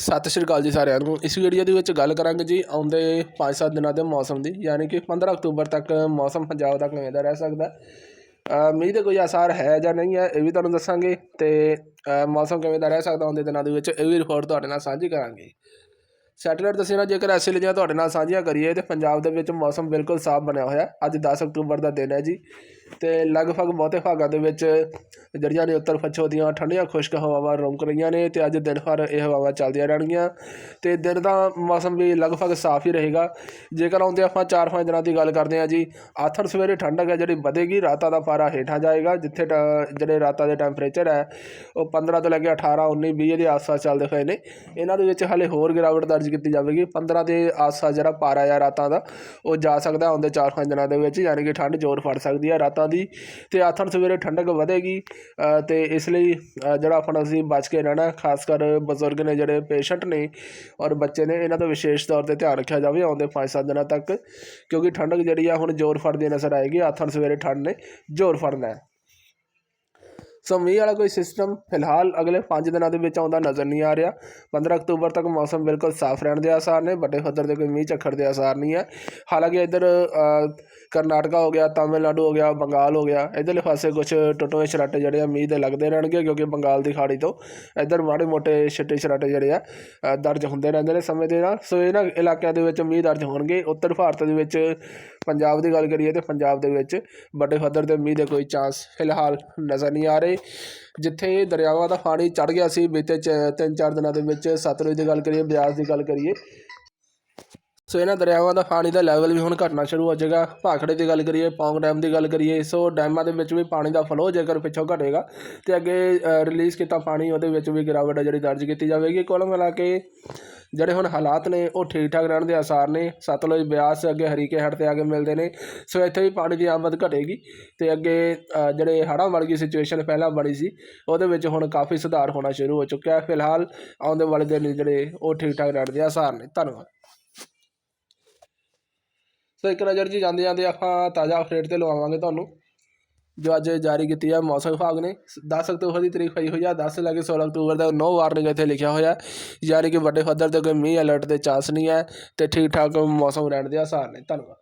ਸਤਿ ਸ਼੍ਰੀ ਅਕਾਲ ਜੀ ਸਾਰਿਆਂ ਨੂੰ। ਇਸ ਵੀਡੀਓ ਦੇ ਵਿੱਚ ਗੱਲ ਕਰਾਂਗੇ ਜੀ ਆਉਂਦੇ 5-7 ਦਿਨਾਂ ਦੇ ਮੌਸਮ ਦੀ, ਯਾਨੀ ਕਿ 15 ਅਕਤੂਬਰ ਤੱਕ ਮੌਸਮ ਪੰਜਾਬ ਦਾ ਕਿਵੇਂ ਦਾ ਰਹਿ ਸਕਦਾ। ਮੀਂਹ ਦੇ ਕੋਈ ਆਸਾਰ ਹੈ ਜਾਂ ਨਹੀਂ ਹੈ, ਇਹ ਵੀ ਤੁਹਾਨੂੰ ਦੱਸਾਂਗੇ ਤੇ ਮੌਸਮ ਕਿਵੇਂ ਦਾ ਰਹਿ ਸਕਦਾ ਆਉਂਦੇ ਦਿਨਾਂ ਦੇ ਵਿੱਚ, ਇਹ ਵੀ ਰਿਪੋਰਟ ਤੁਹਾਡੇ ਨਾਲ ਸਾਂਝੀ ਕਰਾਂਗੇ। ਸੈਟੇਲਾਈਟ ਦੱਸਿਆ ਨਾ, ਜੇਕਰ ਐਸੇ ਲਿਜਾ ਤੁਹਾਡੇ ਨਾਲ ਸਾਂਝੀਆਂ ਕਰੀਏ ਤੇ ਪੰਜਾਬ ਦੇ ਵਿੱਚ ਮੌਸਮ ਬਿਲਕੁਲ ਸਾਫ਼ ਬਣਿਆ ਹੋਇਆ। ਅੱਜ 10 ਅਕਤੂਬਰ ਦਾ ਦਿਨ ਹੈ ਜੀ। ਅਤੇ ਲਗਭਗ ਬਹੁਤੇ ਭਾਗਾਂ ਦੇ ਵਿੱਚ ਜਿਹੜੀਆਂ ਨੇ ਉੱਤਰ ਪੱਛਮ ਦੀਆਂ ਠੰਡੀਆਂ ਖੁਸ਼ਕ ਹਵਾਵਾਂ ਰੁਕ ਰਹੀਆਂ ਨੇ ਅਤੇ ਅੱਜ ਦਿਨ ਭਰ ਇਹ ਹਵਾਵਾਂ ਚੱਲਦੀਆਂ ਰਹਿਣਗੀਆਂ। ਅਤੇ ਦਿਨ ਦਾ ਮੌਸਮ ਵੀ ਲਗਭਗ ਸਾਫ਼ ਹੀ ਰਹੇਗਾ। ਜੇਕਰ ਆਉਂਦੇ ਆਪਾਂ 4-5 ਦਿਨਾਂ ਦੀ ਗੱਲ ਕਰਦੇ ਹਾਂ ਜੀ ਆਥਰ ਸਵੇਰੇ ਠੰਡਕ ਹੈ ਜਿਹੜੀ ਵਧੇਗੀ, ਰਾਤਾਂ ਦਾ ਪਾਰਾ ਹੇਠਾਂ ਜਾਏਗਾ, ਜਿੱਥੇ ਟ- ਜਿਹੜੇ ਰਾਤਾਂ ਦੇ ਟੈਂਪਰੇਚਰ ਹੈ, ਉਹ 15 ਤੋਂ ਲੈ ਕੇ 18 19 20 ਦੇ ਆਸ-ਪਾਸ ਚੱਲਦੇ ਹੋਏ ਨੇ। ਇਹਨਾਂ ਦੇ ਵਿੱਚ ਹਲੇ ਹੋਰ ਗਿਰਾਵਟ ਦਰਜ ਕੀਤੀ ਜਾਵੇਗੀ। 15 ਦੇ ਆਸ-ਪਾਸ ਜਿਹੜਾ ਪਾਰਾ ਆ ਰਾਤਾਂ ਦਾ, ਉਹ ਜਾ ਸਕਦਾ ਆਉਂਦੇ 4-5 ਦਿਨਾਂ ਦੇ ਵਿੱਚ, ਯਾਨੀ ਕਿ ਠੰਡ ਜ਼ੋਰ ਫੜ ਸਕਦੀ ਹੈ। ਰਾਤਾਂ ਦੀ ਤੇ ਆਥਣ ਸਵੇਰੇ ਠੰਡਕ ਵਧੇਗੀ ਅ, ਤੇ ਇਸ ਲਈ ਜਿਹੜਾ ਆਪਣਾ ਅਸੀਂ ਬਚ ਕੇ ਰਹਿਣਾ ਖਾਸ ਕਰ ਬਜ਼ੁਰਗ ਨੇ ਜਿਹੜੇ ਪੇਸ਼ੈਂਟ ਨੇ ਔਰ ਬੱਚੇ ਨੇ ਇਹਨਾਂ ਦਾ ਵਿਸ਼ੇਸ਼ ਤੌਰ ਤੇ ਧਿਆਨ ਰੱਖਿਆ ਜਾਵੇ ਆਉਂਦੇ 5-7 ਦਿਨਾਂ ਤੱਕ ਕਿਉਂਕਿ ਠੰਡਕ ਜਿਹੜੀ ਆ ਹੁਣ ਜ਼ੋਰ ਫੜਦੀ ਨਜ਼ਰ ਆਏਗੀ ਆਥਣ ਸਵੇਰੇ ਠੰਡ ਨੇ ਜ਼ੋਰ ਫੜਨਾ ਹੈ। ਸੋ ਮੀਂਹ ਵਾਲਾ ਕੋਈ ਸਿਸਟਮ ਫਿਲਹਾਲ ਅਗਲੇ 5 ਦਿਨਾਂ ਦੇ ਵਿੱਚ ਆਉਂਦਾ ਨਜ਼ਰ ਨਹੀਂ ਆ ਰਿਹਾ। 15 ਅਕਤੂਬਰ ਤੱਕ ਮੌਸਮ ਬਿਲਕੁਲ ਸਾਫ਼ ਰਹਿਣ ਦੇ ਆਸਾਰ ਨੇ, ਵੱਡੇ ਪੱਧਰ ਦੇ ਕੋਈ ਮੀਂਹ ਝੱਖੜ ਦੇ ਆਸਾਰ ਨਹੀਂ ਹੈ। ਹਾਲਾਂਕਿ ਇੱਧਰ ਕਰਨਾਟਕਾ ਹੋ ਗਿਆ, ਤਾਮਿਲਨਾਡੂ ਹੋ ਗਿਆ, ਬੰਗਾਲ ਹੋ ਗਿਆ, ਇੱਧਰਲੇ ਪਾਸੇ ਕੁਝ ਟੁੱਟਵੇਂ ਛਰਾਟੇ ਜਿਹੜੇ ਆ ਮੀਂਹ ਦੇ ਲੱਗਦੇ ਰਹਿਣਗੇ ਕਿਉਂਕਿ ਬੰਗਾਲ ਦੀ ਖਾੜੀ ਤੋਂ ਇੱਧਰ ਮਾੜੇ ਮੋਟੇ ਛਿੱਟੇ ਛਰਾਟੇ ਜਿਹੜੇ ਆ ਦਰਜ ਹੁੰਦੇ ਰਹਿੰਦੇ ਨੇ ਸਮੇਂ ਦੇ ਨਾਲ। ਸੋ ਇਹਨਾਂ ਇਲਾਕਿਆਂ ਦੇ ਵਿੱਚ ਮੀਂਹ ਦਰਜ ਹੋਣਗੇ। ਉੱਤਰ ਭਾਰਤ ਦੇ ਵਿੱਚ ਪੰਜਾਬ ਦੀ ਗੱਲ ਕਰੀਏ ਤੇ ਪੰਜਾਬ ਦੇ ਵਿੱਚ ਵੱਡੇ ਪੱਧਰ ਤੇ ਮੀਂਹ ਦੇ ਕੋਈ ਚਾਂਸ ਫਿਲਹਾਲ ਨਜ਼ਰ ਨਹੀਂ ਆ ਰਹੇ। ਜਿੱਥੇ ਦਰਿਆਵਾਂ ਦਾ ਪਾਣੀ ਚੜ ਗਿਆ ਸੀ ਬੀਤੇ ਚ- ਤਿੰਨ ਚਾਰ ਦਿਨਾਂ ਦੇ ਵਿੱਚ ਸਤਲੁਜ ਦੀ ਗੱਲ ਕਰੀਏ, ਬਿਆਸ ਦੀ ਗੱਲ ਕਰੀਏ। ਸੋ ਇਹਨਾਂ ਦਰਿਆਵਾਂ ਦਾ ਪਾਣੀ ਦਾ ਲੈਵਲ ਵੀ ਹੁਣ ਘਟਣਾ ਸ਼ੁਰੂ ਹੋ ਜਾਏਗਾ। ਭਾਖੜੇ ਦੀ ਗੱਲ ਕਰੀਏ, ਪੌਂਗ ਡੈਮ ਦੀ ਗੱਲ ਕਰੀਏ, ਸੋ ਡੈਮਾਂ ਦੇ ਵਿੱਚ ਵੀ ਪਾਣੀ ਦਾ ਫਲੋ ਜੇਕਰ ਪਿੱਛੋਂ ਘਟੇਗਾ ਤੇ ਅੱਗੇ ਰਿਲੀਜ਼ ਕੀਤਾ ਪਾਣੀ, ਉਹਦੇ ਵਿੱਚ ਵੀ ਗਿਰਾਵਟ ਹੈ ਜਿਹੜੀ ਦਰਜ ਕੀਤੀ ਜਾਵੇਗੀ। ਕੁੱਲ ਮਿਲਾ ਕੇ ਜਿਹੜੇ ਹੁਣ ਹਾਲਾਤ ਨੇ, ਉਹ ਠੀਕ ਠਾਕ ਰਹਿਣ ਦੇ ਆਸਾਰ ਨੇ। ਸਤਲੁਜ ਬਿਆਸ ਅੱਗੇ ਹਰੀਕੇ ਹੜ ਤੇ ਆ ਕੇ ਮਿਲਦੇ ਨੇ। ਸੋ ਇੱਥੇ ਵੀ ਪਾਣੀ ਦੀ ਆਮਦ ਘਟੇਗੀ ਤੇ ਅੱਗੇ ਜਿਹੜੇ ਹੜ੍ਹਾਂ ਵਰਗੀ ਸਿਚੁਏਸ਼ਨ ਪਹਿਲਾਂ ਬਣੀ ਸੀ, ਉਹਦੇ ਵਿੱਚ ਹੁਣ ਕਾਫੀ ਸੁਧਾਰ ਹੋਣਾ ਸ਼ੁਰੂ ਹੋ ਚੁੱਕਿਆ ਹੈ। ਫਿਲਹਾਲ ਆਉਂਦੇ ਵਾਲੇ ਦਿਨ ਜਿਹੜੇ, ਉਹ ਠੀਕ ਠਾਕ ਰਹਿਣ ਦੇ ਆਸਾਰ ਨੇ। ਧੰਨਵਾਦ। ਸੋ ਇੱਕ ਨਜ਼ਰ ਜੀ ਜਾਂਦੇ ਜਾਂਦੇ ਆਪਾਂ ਤਾਜ਼ਾ ਅਪਡੇਟ ਤੇ ਲਵਾਵਾਂਗੇ ਤੁਹਾਨੂੰ। ਜੋ ਅੱਜ ਜਾਰੀ ਕੀਤੀ ਹੈ ਮੌਸਮ ਵਿਭਾਗ ਨੇ 10 ਅਕਤੂਬਰ ਦੀ ਤਰੀਕ ਪਈ ਹੋਈ ਆ 10 ਤੋਂ ਲੈ ਕੇ 16 ਅਕਤੂਬਰ ਦਾ ਨੋ ਵਾਰਨਿੰਗ ਇੱਥੇ ਲਿਖਿਆ ਹੋਇਆ। ਯਾਨੀ ਕਿ ਵੱਡੇ ਪੱਧਰ ਤੇ ਕੋਈ ਮੀਂਹ ਅਲਰਟ ਦੇ ਚਾਂਸ ਨਹੀਂ ਹੈ ਤੇ ਠੀਕ ਠਾਕ ਮੌਸਮ ਰਹਿਣ ਦੇ ਆਸਾਰ ਨੇ। ਧੰਨਵਾਦ।